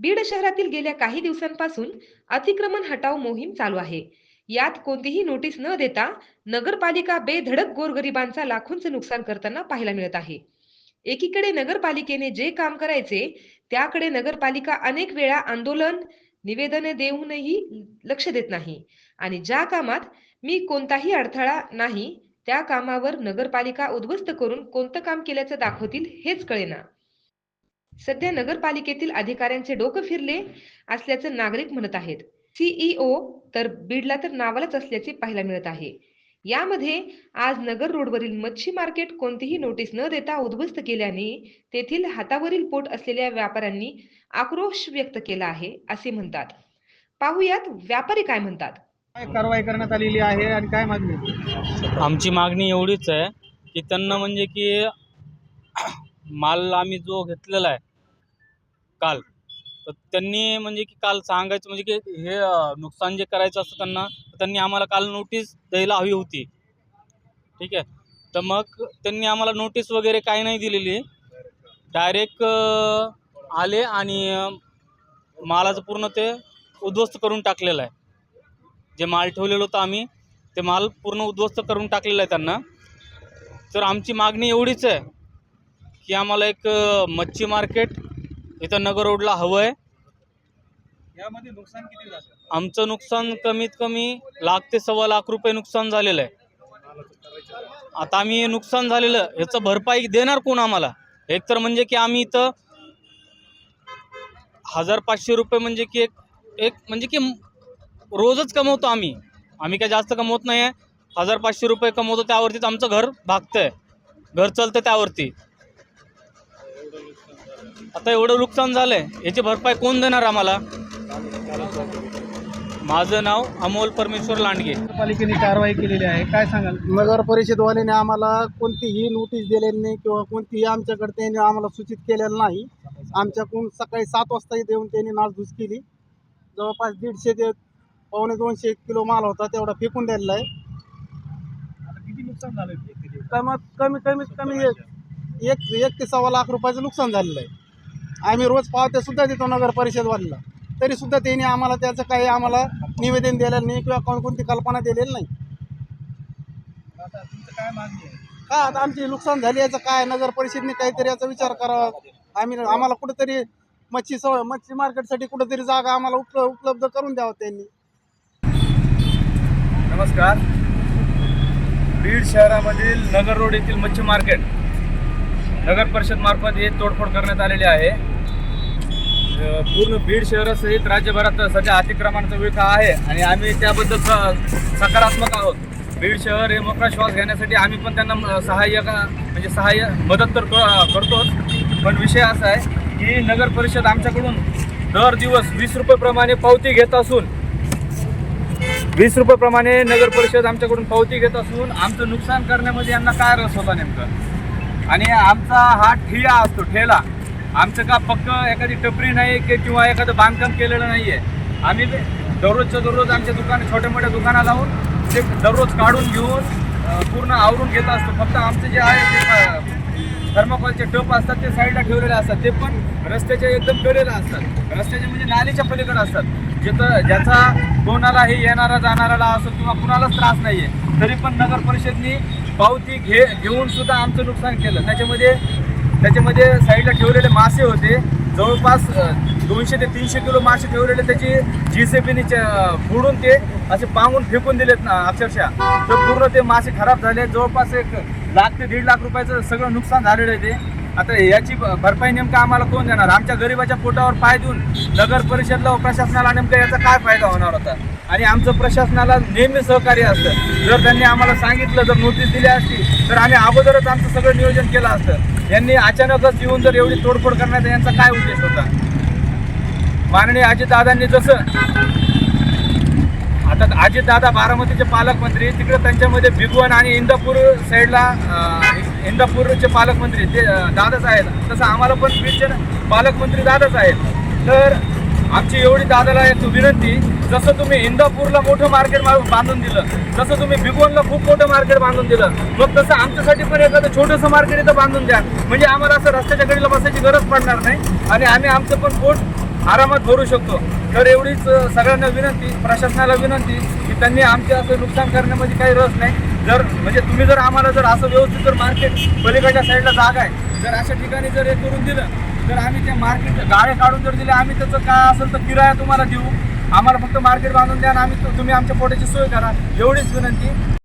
बीड शहरातील गेल्या काही दिवसांपासून अतिक्रमण हटाव मोहीम चालू आहे. यात कोणतीही नोटीस न देता नगरपालिका बेधडक गोरगरिबांचा लाखोंचे नुकसान करताना पाहायला मिळत आहे. एकीकडे नगरपालिकेने जे काम करायचे त्याकडे नगरपालिका अनेक वेळा आंदोलन निवेदने देऊनही लक्ष देत नाही. आणि ज्या कामात मी कोणताही अडथळा नाही त्या कामावर नगरपालिका उद्ध्वस्त करून कोणतं काम केल्याचं दाखवतील हेच कळेना. सध्या नगरपालिकेतील अधिकाऱ्यांचे डोकं फिरले असल्याचं नागरिक म्हणत आहेत. सीईओ तर बीडला तर नावालाच असल्याचे पाहायला मिळत आहे. यामध्ये आज नगर रोडवरील मच्छी मार्केट कोणतीही नोटीस न देता उद्ध्वस्त केल्याने तेथील हातावरील पोट असलेल्या व्यापाऱ्यांनी आक्रोश व्यक्त केला आहे असे म्हणतात. पाहुयात व्यापारी काय म्हणतात? काय कारवाई करण्यात आलेली आहे आणि काय मागणी आहे? आमची मागणी एवढीच आहे की त्यांना म्हणजे की माल आम्ही जो घेतलेला आहे काल. तर त्यांनी म्हणजे की काल सांगायचं म्हणजे की हे नुकसान जे करायचं असतं त्यांना त्यांनी आम्हाला काल नोटीस द्यायला हवी होती. ठीक आहे? तर मग त्यांनी आम्हाला नोटीस वगैरे काही नाही दिलेली. डायरेक्ट आले आणि मालाचं पूर्ण ते उद्ध्वस्त करून टाकलेलं आहे. जे माल ठेवलेलं होतं आम्ही ते माल पूर्ण उद्ध्वस्त करून टाकलेलं आहे त्यांना. तर आमची मागणी एवढीच आहे की आम्हाला एक मच्छी मार्केट इथं नगर रोडला हवं आहे. यामध्ये नुकसान किती झालं? आमचं नुकसान कमीत कमी लाख ते सव्वा लाख रुपये नुकसान झालेलं आहे. आता आम्ही हे नुकसान झालेलं ह्याचं भरपाई देणार कोण आम्हाला? एक तर म्हणजे की आम्ही इथं हजार पाचशे रुपये म्हणजे की एक एक म्हणजे की रोजच कमवतो आम्ही. आम्ही काय जास्त कमवत नाही आहे. हजार पाचशे रुपये कमवतो त्यावरतीच आमचं घर भागतं आहे घर चालतं त्यावरती. आता एवढं नुकसान झालं आहे याची भरपाई कोण देणार आम्हाला? माझं नाव अमोल परमेश्वर लांडगे. पालिकेने कारवाई केलेली आहे. काय सांगाल? नगर परिषदवाल्याने आम्हाला कोणतीही नोटीस दिलेली नाही किंवा कोणतीही आमच्याकडे त्यांनी आम्हाला सूचित केलेलं नाही. आमच्याकडून सकाळी सात वाजता येऊन त्यांनी नासधूस केली. जवळपास दीडशे ते पावणे दोनशे किलो माल होता तेवढा फेकून द्यायला आहे. आता किती नुकसान झालं किती कमीत कमी कमीत कमी एक एक एक ते सव्वा लाख रुपयाचं नुकसान झालेलं आहे. आम्ही रोज पावत्या सुद्धा देतो नगर परिषदवाल्याला तरी सुद्धा त्यांनी आम्हाला त्याचं काही आम्हाला निवेदन दिलेलं नाही किंवा कोणकोणती कल्पना दिलेली नाही. आता तुमचं काय मागणी आहे? का आता आमची नुकसान झाली याचं काय? नगर परिषदने काहीतरी याचा विचार करावा. आम्ही आम्हाला कुठेतरी मच्छी सव मच्छी मार्केटसाठी कुठेतरी जागा आम्हाला उप उपलब्ध करून द्यावं त्यांनी. नमस्कार. बीड शहरामधील नगर रोड येथील मच्छी मार्केट नगर परिषद मार्फत हे तोडफोड करण्यात आलेली आहे. पूर्ण बीड शहरासहित राज्यभरात सध्या अतिक्रमणाचा विळखा आहे आणि आम्ही त्याबद्दल सकारात्मक आहोत. बीड शहर हे मोकळा श्वास घेण्यासाठी आम्ही पण त्यांना सहाय्य म्हणजे सहाय्य मदत तर क- करतोच. पण विषय असा आहे की नगर परिषद आमच्याकडून दर दिवस वीस रुपयेप्रमाणे पावती घेत असून वीस रुपयेप्रमाणे नगर परिषद आमच्याकडून पावती घेत असून आमचं नुकसान करण्यामध्ये यांना काय रस होता नेमकं? आणि आमचा हा ठिया असतो ठेला. आमचं का पक्क एखादी टपरी नाही की किंवा एखादं बांधकाम केलेलं नाही आहे आम्ही दररोजच्या दररोज आमच्या दुकान छोट्या मोठ्या दुकाना लावून ते दररोज काढून घेऊन पूर्ण आवरून घेत असतो. फक्त आमचं जे आहे ते थर्माकोलचे टप असतात ते साईडला ठेवलेले असतात. ते पण रस्त्याच्या एकदम कडेला असतात. रस्त्याच्या म्हणजे नालीच्या पलीकडे असतात. जिथं ज्याचा कोणालाही येणारा जाणाराला असो किंवा कुणालाच त्रास नाही आहे तरी पण नगर परिषदनी पावती घे घेऊन सुद्धा आमचं नुकसान केलं. त्याच्यामध्ये त्याच्यामध्ये साईडला ठेवलेले मासे होते. जवळपास दोनशे ते तीनशे किलो मासे ठेवलेले. त्याची जी सी बीने फोडून ते असे पांगून फेकून दिलेत ना अक्षरशः. तर पूर्ण ते मासे खराब झाले. जवळपास एक लाख ते दीड लाख रुपयाचं सगळं नुकसान झालेलं आहे ते. आता याची भरपाई नेमकं आम्हाला कोण देणार? आमच्या गरिबाच्या पोटावर पाय देऊन नगर परिषदला व प्रशासनाला नेमकं याचा काय फायदा होणार होता? आणि आमचं प्रशासनाला नेहमी सहकार्य असतं. जर त्यांनी आम्हाला सांगितलं जर नोटीस दिली असती तर आम्ही अगोदरच आमचं सगळं नियोजन केलं असतं. यांनी अचानकच येऊन जर एवढी तोडफोड करण्याचा यांचा काय उद्देश होता? माननीय अजितदादांनी जसं आता अजितदादा बारामतीचे पालकमंत्री तिकडे त्यांच्यामध्ये भिगवण आणि इंदापूर साईडला इंदापूरचे पालकमंत्री ते दादाच आहेत. तसं आम्हाला पण बीडचे पालकमंत्री दादाच आहेत. तर आमची एवढी दादाला एक विनंती जसं तुम्ही इंदापूरला मोठं मार्केट बांधून दिलं तसं तुम्ही भिगवणला खूप मोठं मार्केट बांधून दिलं मग तसं आमच्यासाठी पण एखादं छोटंसं मार्केट इथं बांधून द्या. म्हणजे आम्हाला असं रस्त्याच्या कडीला बसायची गरज पडणार नाही आणि आम्ही आमचं पण पोट आरामात भरू शकतो. तर एवढीच सगळ्यांना विनंती प्रशासनाला विनंती की त्यांनी आमचे असं नुकसान करण्यामध्ये काही रस नाही. जर म्हणजे तुम्ही जर आम्हाला जर असं व्यवस्थित जर मार्केट पलीकडच्या साईडला जागा आहे जर अशा ठिकाणी जर हे करून दिलं तर आम्ही त्या मार्केट गाड्या काढून जर दिले आम्ही त्याचं काय असेल तर किराया तुम्हाला देऊ. आम्हाला फक्त मार्केट बांधून द्या आणि आम्ही तुम्ही आमच्या पोटाची सोय करा. एवढीच विनंती.